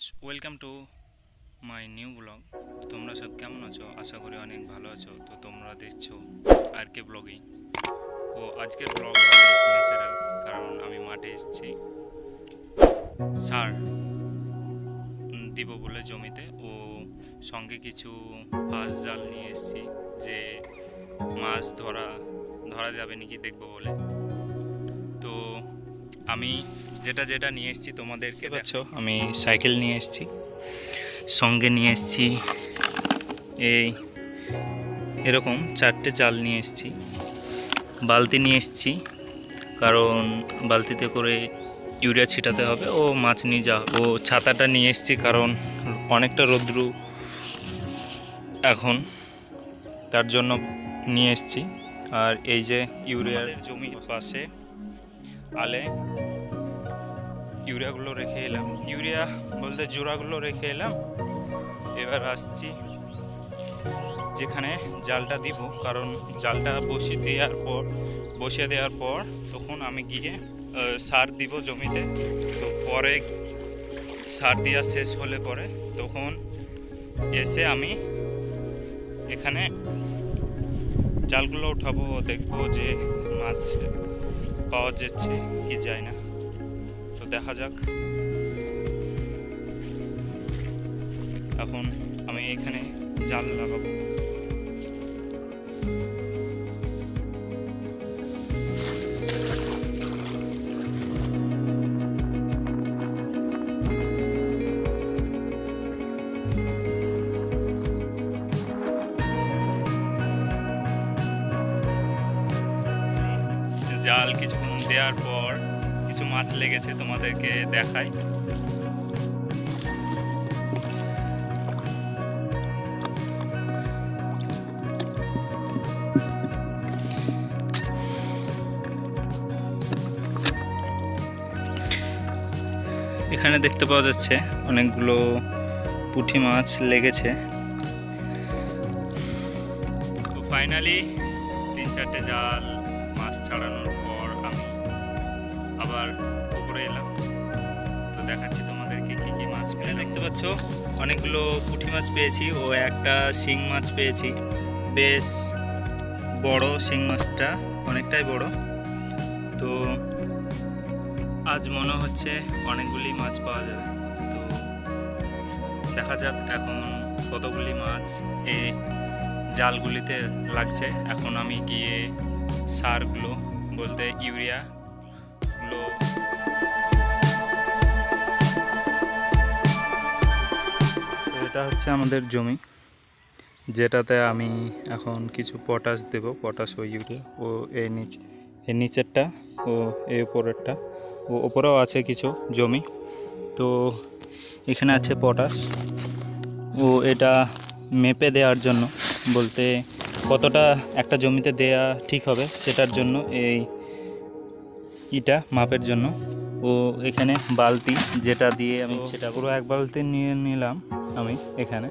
Friends welcome to my new blog তোমরা সব কেমন আছো? আশা করি অনেক ভালো আছো। তো তোমরা দেখছ আর কে ব্লগিং ও আজকের ব্লগ ন্যাচারাল কারণ আমি মাঠে এসেছি। সার দিব বলে জমিতে। ও সঙ্গে কিছু ফাঁস জাল নিয়ে এসেছি, যে মাছ ধরা ধরা যাবে নাকি দেখব বলে। তো আমি যেটা যেটা নিয়ে এসেছি তোমাদেরকে পাচ্ছ আমি সাইকেল নিয়ে এসেছি সঙ্গে নিয়ে এসেছি এই এরকম চারটে জাল নিয়ে এসেছি বালতি নিয়ে এসেছি কারণ বালতিতে করে ইউরিয়া ছিটাতে হবে ও মাছ নিয়ে যাওয়া ও ছাতাটা নিয়ে এসেছি কারণ অনেকটা রৌদ্রু এখন তার জন্য নিয়ে এসেছি আর এই যে ইউরিয়ার জমির পাশে আলে ইউরিয়াগুলো রেখে এলাম। ইউরিয়া বলতে জোড়াগুলো রেখে এলাম। এবার আসছি যেখানে জালটা দিব। কারণ জালটা বসিয়ে দেওয়ার পর, বসিয়ে দেওয়ার পর তখন আমি গিয়ে সার দিব জমিতে। তো পরে সার দেওয়া শেষ হলে পরে তখন এসে আমি এখানে জালগুলো উঠাবো, দেখব যে মাছ পাওয়া যাচ্ছে কি যায় না। দেখা যাক। এখন আমি এখানে জাল লাগাবো। জাল কিছুক্ষণ দেওয়ার পর মাছ লেগেছে তোমাদেরকে দেখাই। এখানে দেখতে পাওয়া যাচ্ছে অনেকগুলো পুঁটি মাছ লেগেছে। তো ফাইনালি তিন চারটে জাল মাছ ছাড়ানোর আবার পুকুরে এলাম। তো দেখাচ্ছি তোমাদেরকে কি কি মাছ পেয়ে দেখতে পাচ্ছ, অনেকগুলো পুঁটি মাছ পেয়েছি ও একটা শিং মাছ পেয়েছি। বেশ বড় শিং মাছটা, অনেকটাই বড়। তো আজ মনে হচ্ছে অনেকগুলি মাছ পাওয়া যাবে। তো দেখা যাক এখন কতগুলি মাছ এই জালগুলিতে লাগছে। এখন আমি গিয়ে সারগুলো বলতে ইউরিয়াগুলো এটা হচ্ছে আমাদের জমি। যেটাতে আমি এখন কিছু পটাশ দেব। পটাশ ও ইউরিয়া ও এই নিচে এর নিচেরটা, ও এই উপরেরটা, ও ওপরেও আছে কিছু জমি। তো এখানে আছে পটাশ ও এটা মেপে দেওয়ার জন্য বলতে কতটা একটা জমিতে দেয়া ঠিক হবে, সেটার জন্য এই ইটা মাপের জন্য। ও এখানে বালতি যেটা দিয়ে আমি সেটা পুরো এক বালতি নিয়ে নিলাম আমি এখানে।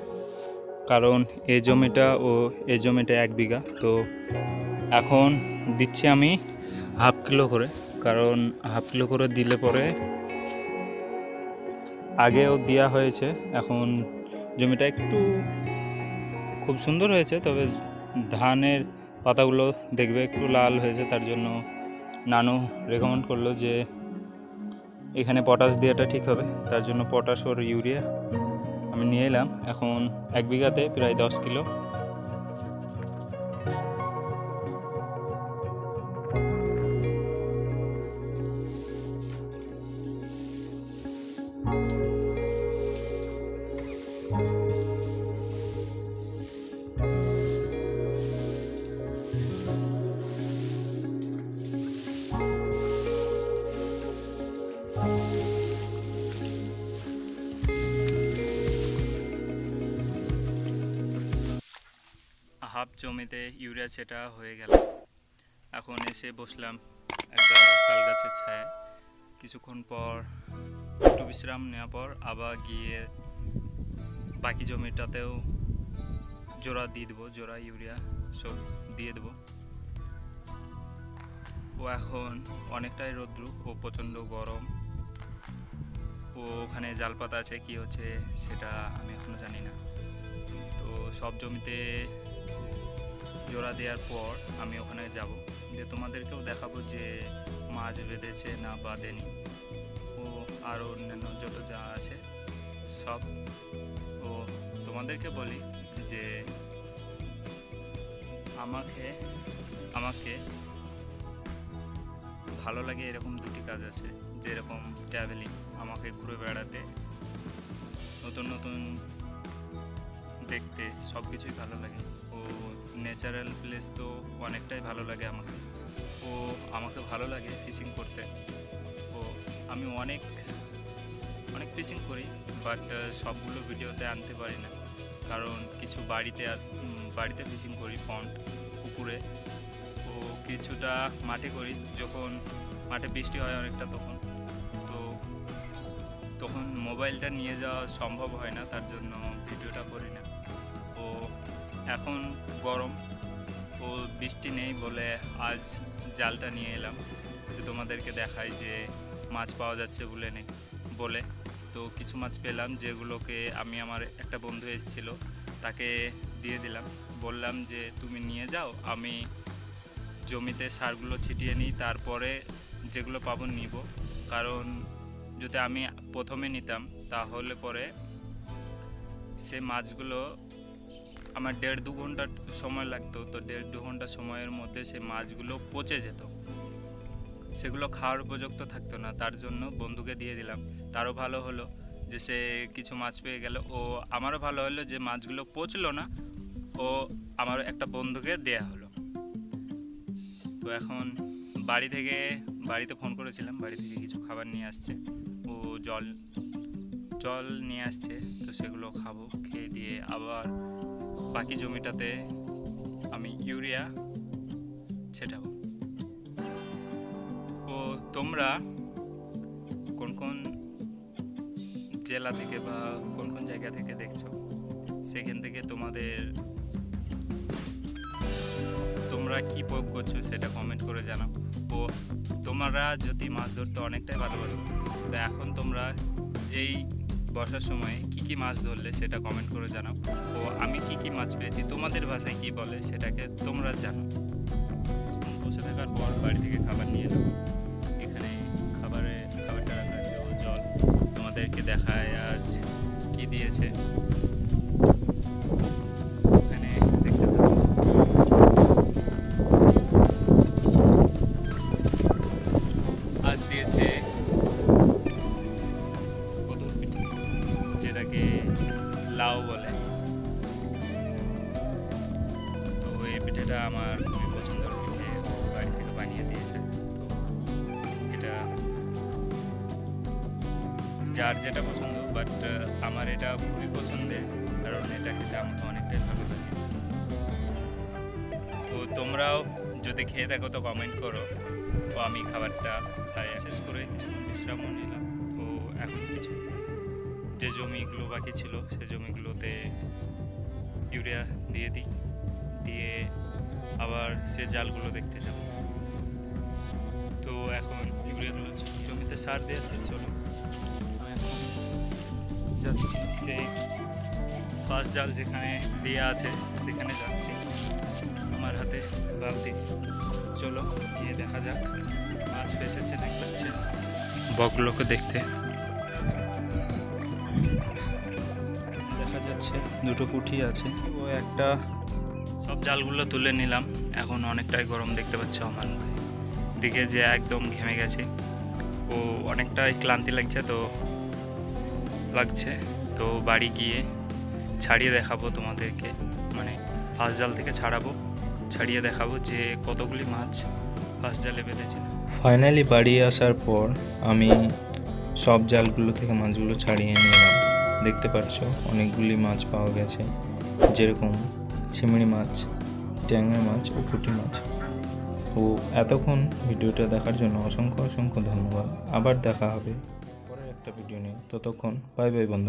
কারণ এই জমিটা ও এই জমিটা এক বিঘা। তো এখন দিচ্ছি আমি হাফ কিলো করে। কারণ হাফ কিলো করে দিলে পরে আগেও দেওয়া হয়েছে। এখন জমিটা একটু খুব সুন্দর হয়েছে তবে ধানের পাতাগুলো দেখবে একটু লাল হয়েছে। তার জন্য নানু রেকমেন্ড করল যে এখানে পটাশ দেওয়াটা ঠিক হবে। তার জন্য পটাশ ওর ইউরিয়া আমি নিয়ে এলাম। এখন এক বিঘাতে প্রায় দশ কিলো। হাফ জমিতে ইউরিয়া ছেটা হয়ে গেল। এখন এসে বসলাম একটা তাল গাছের ছায় কিছুক্ষণ পর একটু বিশ্রাম নেওয়ার পর আবার গিয়ে বাকি জমিটাতেও জোড়া দিয়ে দেবো, জোড়া ইউরিয়া সব দিয়ে দেবো। ও এখন অনেকটাই রৌদ্র, ও প্রচণ্ড গরম। ও ওখানে জাল পাতা আছে, কি হচ্ছে সেটা আমি এখনও জানি না। তো সব জমিতে জোড়া দেওয়ার পর আমি ওখানে যাব। যে তোমাদেরকেও দেখাবো যে মাছ বেঁধেছে না বাঁধেনি। ও আরও অন্যান্য যত যা আছে, সব ও তোমাদেরকে বলি যে আমাকে আমাকে ভালো লাগে এরকম দুটি কাজ আছে। যেরকম ট্রাভেলিং আমাকে ঘুরে বেড়াতে, নতুন নতুন দেখতে সব কিছুই ভালো লাগে। ও ন্যাচারাল প্লেস তো অনেকটাই ভালো লাগে আমাকে। ও আমাকে ভালো লাগে ফিশিং করতে। ও, আমি অনেক অনেক ফিশিং করি বাট সবগুলো ভিডিওতে আনতে পারি না। কারণ কিছু বাড়িতে বাড়িতে ফিশিং করি পন্ড পুকুরে। ও, কিছুটা মাঠে করি, যখন মাঠে বৃষ্টি হয় অনেকটা তখন। তো, তখন মোবাইলটা নিয়ে যাওয়া সম্ভব হয় না, তার জন্য ভিডিওটা করি এখন গরম ও বৃষ্টি নেই বলে আজ জালটা নিয়ে এলাম। যে তোমাদেরকে দেখাই যে মাছ পাওয়া যাচ্ছে বলে নেই বলে। তো কিছু মাছ পেলাম যেগুলোকে আমি আমার একটা বন্ধু এসেছিল, তাকে দিয়ে দিলাম। বললাম যে, তুমি নিয়ে যাও, আমি জমিতে সারগুলো ছিটিয়ে নিই, তারপরে যেগুলো পাবো নিব। কারণ যদি আমি প্রথমে নিতাম, তাহলে পরে সে মাছগুলো আমার দেড় দু ঘণ্টা সময় লাগতো, তো দেড় দু ঘণ্টা সময়ের মধ্যে সে মাছগুলো পচে যেত। সেগুলো খাওয়ার উপযুক্ত থাকতো না, তার জন্য বন্ধুকে দিয়ে দিলাম। তারও ভালো হলো যে সে কিছু মাছ পেয়ে গেল। ও আমারও ভালো হলো যে মাছগুলো পচলো না, ও আমার একটা বন্ধুকে দেয়া হলো। তো এখন বাড়ি থেকে, বাড়িতে ফোন করেছিলাম, বাড়ি থেকে কিছু খাবার নিয়ে আসছে। ও জল জল নিয়ে আসছে, তো সেগুলো খাব, খেয়ে দিয়ে আবার বাকি জমিটাতে আমি ইউরিয়া ছেটাবো। ও, তোমরা কোন কোন জেলা থেকে বা কোন কোন জায়গা থেকে দেখছ? সেখান থেকে তোমাদের তোমরা কি প্রয়োগ করছ সেটা কমেন্ট করে জানাও। ও, তোমরা যদি মাছ ধরতে অনেকটাই ভালোবাসো, তো এখন তোমরা এই বর্ষার সময় কি কি মাছ ধরলে সেটা কমেন্ট করে জানাও। ও, আমি কি কি মাছ পেয়েছি, তোমাদের ভাষায় কি বলে সেটাকে তোমরা জানো। বসে থাকার পর বাড়ি থেকে খাবার নিয়ে এলাম এখানে খাবারে, খাবারটা রাখা আছে, ও জল তোমাদেরকে দেখায় আজ কি দিয়েছে। আজ দিয়েছে লাউ বলে। তো এই পিঠেটা আমার খুবই পছন্দের পিঠে। বাড়ি থেকে বানিয়ে দিয়েছে। তো এটা যার যেটা পছন্দ বাট আমার এটা খুবই পছন্দের। কারণ এটা খেতে আমাকে অনেকটাই ভালো লাগে। তো তোমরাও যদি খেয়ে থাকো তো কমেন্ট করো। তো আমি খাবারটা খাই শেষ করে কিছুক্ষণ বিশ্রামও নিলাম। যে জমিগুলো বাকি ছিল, সে জমিগুলোতে ইউরিয়া দিয়ে দিই দিয়ে আবার সে জালগুলো দেখতে যাব। তো এখন ইউরিয়াগুলো জমিতে সার দিয়ে হলো। এখন যাচ্ছি সেই পাঁচ জাল যেখানে দেওয়া আছে, সেখানে যাচ্ছি আমার হাতে বালতি। চলো গিয়ে দেখা যাক, মাছ নাকি পাচ্ছে বকগুলোকে দেখতে। দুটো পুঁটি আছে। ও একটা। সব জালগুলো তুলে নিলাম। এখন অনেকটাই গরম দেখতে পাচ্ছ আমার। দিকে যে একদম ঘেমে গেছে। ও অনেকটাই ক্লান্তি লাগছে তো লাগছে। তো বাড়ি গিয়ে ছাড়িয়ে দেখাবো তোমাদেরকে। মানে ফার্স্ট জাল থেকে ছাড়াবো। ছাড়িয়ে দেখাবো যে কতগুলি মাছ ফার্স্ট জালে বেঁধেছিল। ফাইনালি বাড়ি আসার পর আমি সব জালগুলো থেকে মাছগুলো ছাড়িয়ে নিলাম। দেখতে পাচ্ছ, অনেকগুলি মাছ পাওয়া গেছে। যেরকম চিংড়ি মাছ, ট্যাংরা মাছ ও পুঁটি মাছ। ও এতক্ষণ ভিডিওটা দেখার জন্য অসংখ্য অসংখ্য ধন্যবাদ। আবার দেখা হবে পরের একটা ভিডিও নিয়ে। ততক্ষণ বাই বাই বন্ধু